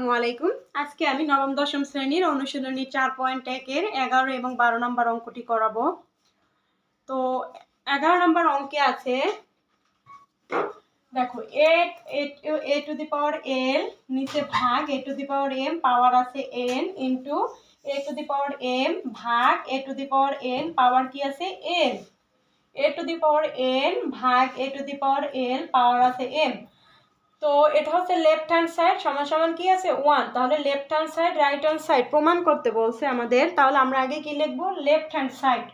আসসালামু আলাইকুম। আজকে আমি নবম, দশম শ্রেণির অনুশীলনী চার পয়েন্ট একের এগারো এবং বারো নম্বর অঙ্কটি করাবো। তো এগারো নম্বর অঙ্কে আছে, দেখো এ এ টু দি পাওয়ার এল নিচে ভাগ A to the power M power আছে N into A to the power M ভাগ A to the power N power কি আছে N A to the power N ভাগ এ টু দি পাওয়ার এল পাওয়ার আছে এম তো এটা হচ্ছে লেফট হ্যান্ড সাইড সমান সমান কি আছে? ওয়ান তাহলে left hand side right hand side প্রমাণ করতে বলছে আমাদের। তাহলে আমরা আগে কি লিখব? Left hand side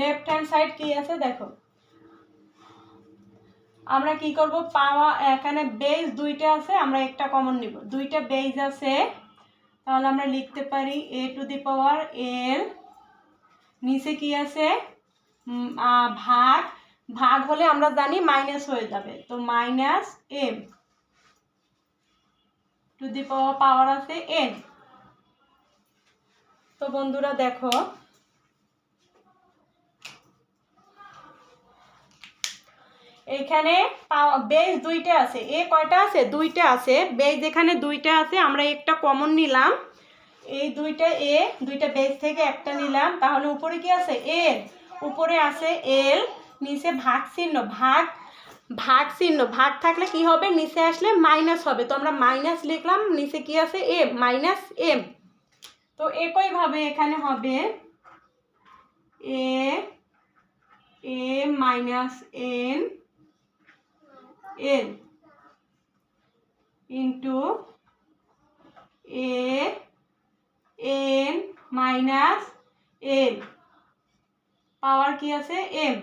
left hand side কি আছে? দেখো। আমরা কি করব? পাওয়া, এখানে বেজ দুইটা আছে, আমরা একটা কমন নিব। দুইটা বেজ আছে, তাহলে আমরা লিখতে পারি এ টু দি পাওয়ার এল নিচে কি আছে? ভাগ ভাগ হলে আমরা জানি মাইনাস হয়ে যাবে। তো minus M to the power power আছে এন তো বন্ধুরা দেখো, এখানে বেজ দুইটা আছে। এ কয়টা আছে? দুইটা আছে। বেজ এখানে দুইটা আছে, আমরা একটা কমন নিলাম। এই দুইটা এ দুইটা বেজ থেকে একটা নিলাম। তাহলে উপরে কি আছে? এল উপরে আছে এল নিচে ভাগ চিহ্ন, ভাগ ভাগ চিহ্ন, ভাগ থাকলে কি হবে? নিচে আসলে মাইনাস হবে। তো আমরা মাইনাস লিখলাম, নিচে কি আছে? এম মাইনাস এম তো একইভাবে এখানে হবে A A minus N L into A N minus L power কি আছে? এম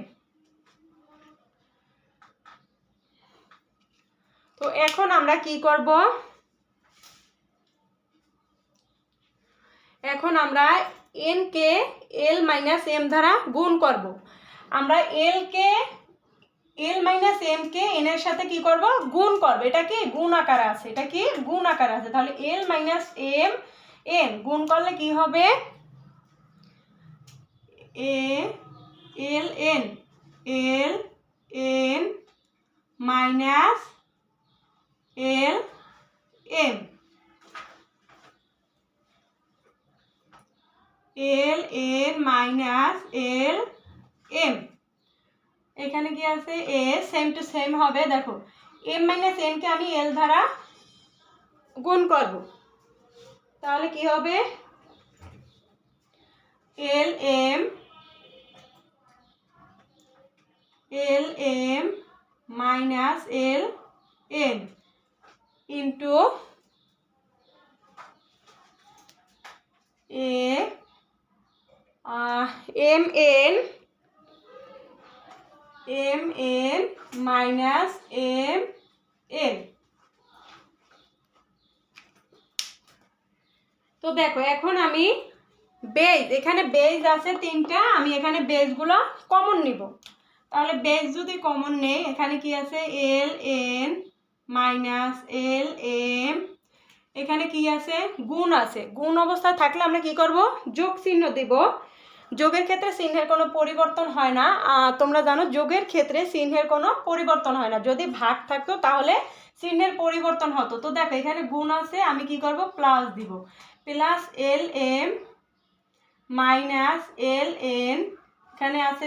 তো এখন আমরা কি করব? এখন আমরা এন কে এল মাইনাস এম দ্বারা গুণ করব। আমরা এল কে এল মাইনাস এম কে এন এর সাথে কি করব? গুণ করব। এটা কি? গুণ আকারে আছে। এটা কি? গুণ আকারে আছে। তাহলে এল মাইনাস এম এন গুণ করলে কি হবে? A L N L N minus L M L N minus L M এখানে কি আছে? এ সেম টু সেম হবে। দেখো এম মাইনাস এনকে আমি এল দ্বারা গুণ করব। তাহলে কি হবে? L M L M minus L N into A M N M N minus M N তো দেখো, এখন আমি বেজ এখানে বেজ আছে তিনটা, আমি এখানে বেজগুলো কমন নিব। তাহলে বেজ যদি কমন নেই, এখানে কি আছে? L N minus L M, এখানে কি আছে? গুণ আছে। গুণ অবস্থায় থাকলে আমরা কি করব? যোগ চিহ্ন দেব। যোগের ক্ষেত্রে চিহ্নের কোনো পরিবর্তন হয় না। তোমরা জানো যোগের ক্ষেত্রে চিহ্নের কোনো পরিবর্তন হয় না। যদি ভাগ থাকতো তাহলে চিহ্নের পরিবর্তন হতো। তো দেখো, এখানে গুণ আছে, আমি কি করব? প্লাস দিব। Plus L M minus L N এখানে আছে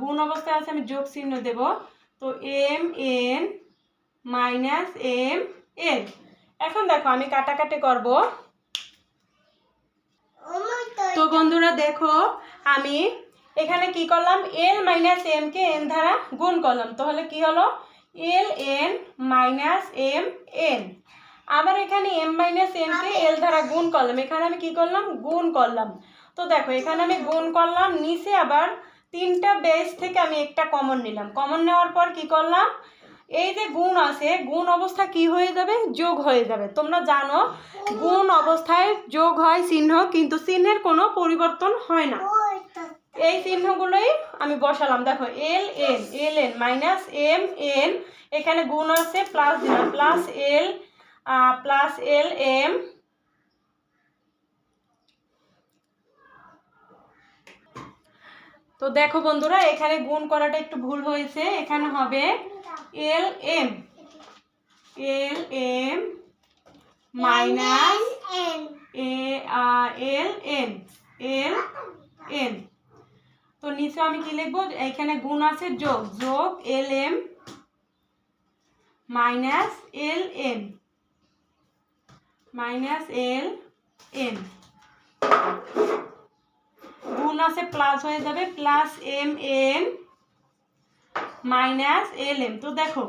গুণ অবস্থায় আছে, আমি যোগ চিহ্ন দেব। তো M N minus M N. এখন দেখো আমি কাটাকাটি করব। তো বন্ধুরা দেখো, আমি এখানে কি করলাম? এল মাইনাস এম কে এন দ্বারা গুণ করলাম। তাহলে কি হলো? L N minus M N. আবার এখানে এম মাইনাস এন কে এল দ্বারা গুণ করলাম। এখানে আমি কি করলাম? গুণ করলাম। তো দেখো, এখানে আমি গুণ করলাম। নিচে আবার তিনটা বেস থেকে আমি একটা কমন নিলাম। কমন নেওয়ার পর কি করলাম? এই যে গুণ আছে, গুণ অবস্থা কি হয়ে যাবে? যোগ হয়ে যাবে। তোমরা জানো, গুণ অবস্থায় যোগ হয় চিহ্ন, কিন্তু চিহ্নের কোনো পরিবর্তন হয় না। এই চিহ্নগুলোই আমি বসালাম। দেখো, L, N L, N minus M, N, এখানে গুণ আছে, plus plus L plus L, M তো দেখো বন্ধুরা, এখানে গুণ করাটা একটু ভুল হয়েছে। এখানে হবে L M. L M minus L N L N তো নিচে আমি কি লিখব? এখানে গুণ আছে যোগ। যোগ L M minus L N minus L N গুণ আছে? প্লাস হয়ে যাবে plus M N minus L M তো দেখো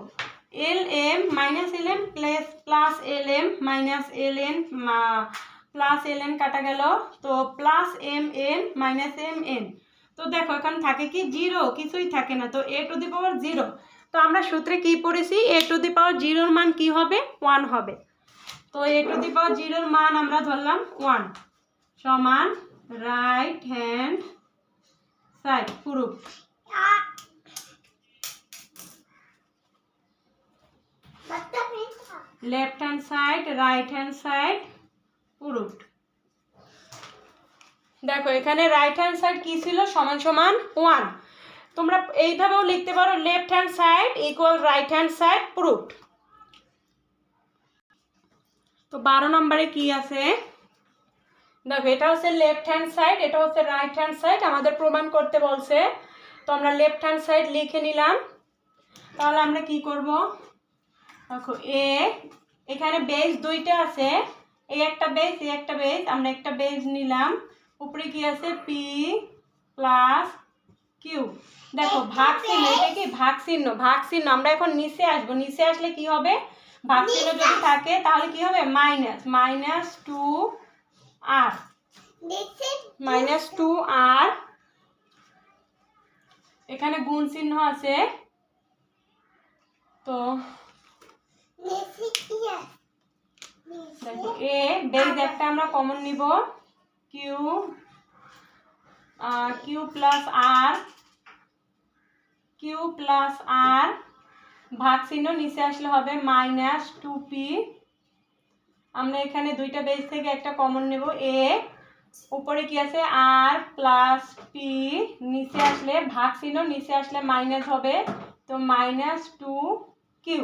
L M minus L M plus plus L M minus L N plus L N কাটা গেল। তো plus M N minus M N তো দেখো, এখন থাকে কি? জিরো কিছুই থাকে না। তো এ টু দি পাওয়ার জিরো তো আমরা সূত্রে কি পড়েছি? এ টু দি পাওয়ার জিরোর মান কি হবে? ওয়ান হবে। তো এ টু দি পাওয়ার জিরোর মান আমরা ধরলাম ওয়ান সমান রাইট হ্যান্ড সাইড প্রুফ পিঠা left hand side right hand side proved দেখো, এখানে রাইট হ্যান্ড সাইড কি ছিল? সমান সমান ওয়ান তোমরা এইভাবেও লিখতে পারো left hand side equal right hand side proved তো বারো নম্বরে কি আছে? দেখো, এটা হচ্ছে লেফট হ্যান্ড সাইড এটা হচ্ছে রাইট হ্যান্ড সাইড আমাদের প্রমাণ করতে বলছে। তো আমরা লেফট হ্যান্ড সাইড লিখে নিলাম। তাহলে আমরা কি করব? দেখো, এ, এখানে বেজ দুইটা আছে। এই একটা বেজ এই একটা বেজ আমরা একটা বেজ নিলাম। উপরে কি আছে? পি প্লাস কিউ দেখো ভাগ চিহ্ন এটা কি? ভাগ চিহ্ন ভাগ চিহ্ন আমরা এখন নিচে আসব। নিচে আসলে কি হবে? ভাগ চিহ্ন যদি থাকে, তাহলে কি হবে? Minus minus two R minus two R এখানে গুণ চিহ্ন আছে। তো এ বেজ একটা আমরা কমন নিব। Q Q plus R Q plus R ভাগ চিহ্ন নিচে আসলে হবে মাইনাস টু পি আমরা এখানে দুইটা বেজ থেকে একটা কমন নেব। এ উপরে কি আছে? আর প্লাস পি নিচে আসলে ভাগ চিহ্ন, নিচে আসলে মাইনাস হবে। তো মাইনাস টু কিউ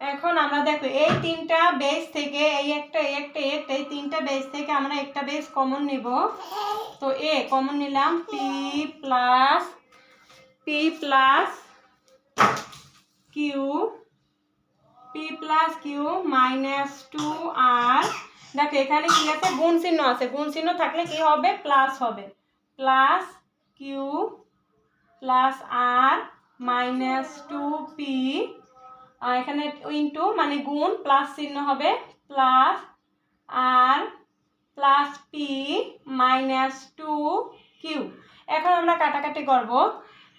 এখন আমরা দেখো, এই তিনটা বেস থেকে, এই একটা একটা একটা, এই তিনটা বেস থেকে আমরা একটা বেস কমন নিব। তো এ কমন নিলাম P plus P plus Q P plus Q minus two R দেখো, এখানে কি আছে? গুণ চিহ্ন আছে। গুণ চিহ্ন থাকলে কি হবে? প্লাস হবে। Plus Q plus R minus two P এখানে ইন্টু মানে গুণ প্লাস চিহ্ন হবে। Plus R plus P minus two Q এখন আমরা কাটাকাটি করব।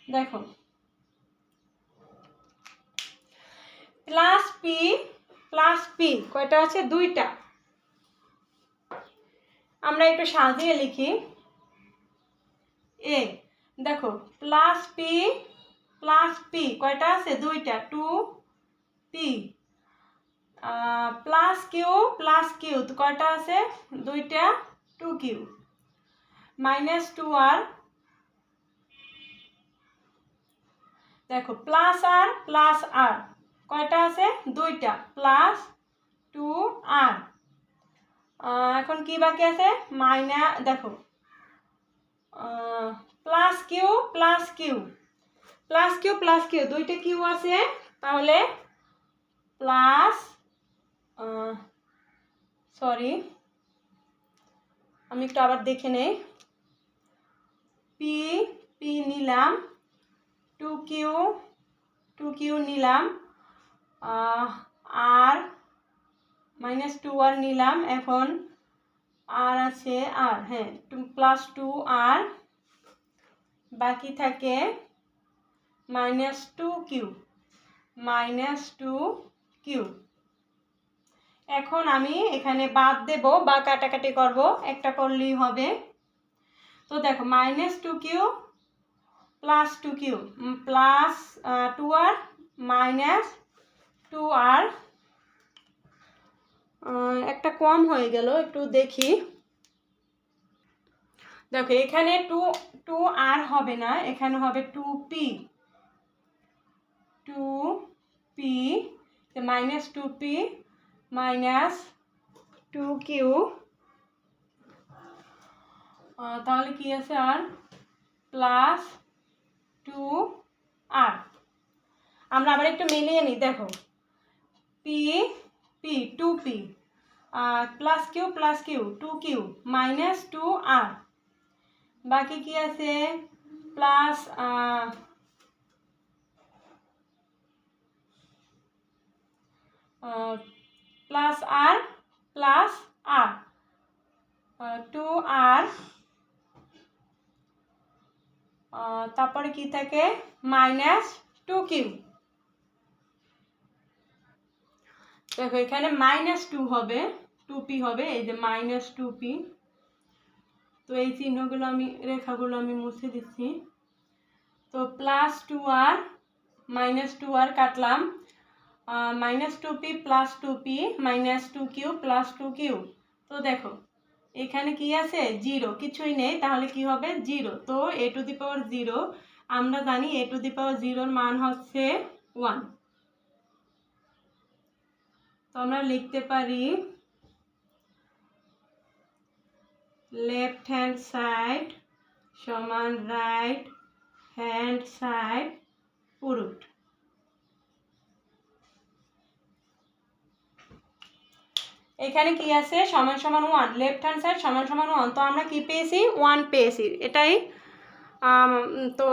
দেখো প্লাস পি প্লাস পি, কয়টা আছে? দুইটা। আমরা একটু সাজিয়ে লিখি। এ, দেখো, প্লাস পি প্লাস পি, কয়টা আছে? দুইটা, two, P. Plus Q plus Q, কয়টা আছে? দুইটা, two Q. Minus two R. দেখো, প্লাস আর প্লাস আর। কয়টা আছে? দুইটা প্লাস টু আর। এখন কি বাকি আছে? মাইনা দেখো plus Q plus Q plus Q plus Q দুইটা কিউ আছে, তাহলে প্লাস সরি আমি একটু আবার দেখে নেই। পি পি নিলাম টু কিউ টু কিউ নিলাম আর মাইনাস টু আর নিলাম। এখন আর আছে আর হ্যাঁ টু প্লাস টু আর বাকি থাকে minus two Q minus two Q এখন আমি এখানে বাদ দেব বা কাটাকাটি করব, একটা করলেই হবে। তো দেখো minus two Q plus two Q plus two R minus two R একটা কম হয়ে গেল, একটু দেখি। দেখো, এখানে টু টু আর হবে না, এখানে হবে two P. Two P minus two P minus two Q. তাহলে কি আছে আর? প্লাস টু আর। আমরা আবার একটু মিলিয়ে নিই, দেখো। P P two P plus Q plus Q two Q minus two R বাকি কি আছে? Plus plus R plus R two R তারপরে কি থাকে? মাইনাস টু কিউ দেখো, এখানে মাইনাস টু হবে টু পি হবে, এই যে মাইনাস টু পি তো এই চিহ্নগুলো আমি, রেখাগুলো আমি মুছে দিচ্ছি। তো plus two R minus two R কাটলাম। Minus two P plus two P minus two Q plus two Q তো দেখো, এখানে কি আছে? জিরো কিছুই নেই, তাহলে কি হবে? জিরো তো এ টু দি পাওয়ার জিরো আমরা জানি এ টু দি পাওয়ার জিরোর মান হচ্ছে ওয়ান তো আমরা লিখতে পারি লেফট হ্যান্ড সাইড সমান রাইট হ্যান্ড সাইড পুরুট। এখানে কি আছে? সমান সমান ওয়ান লেফট হ্যান্ড সাইড সমান সমান ওয়ান তো আমরা কি পেয়েছি? ওয়ান পেয়েছি। এটাই তো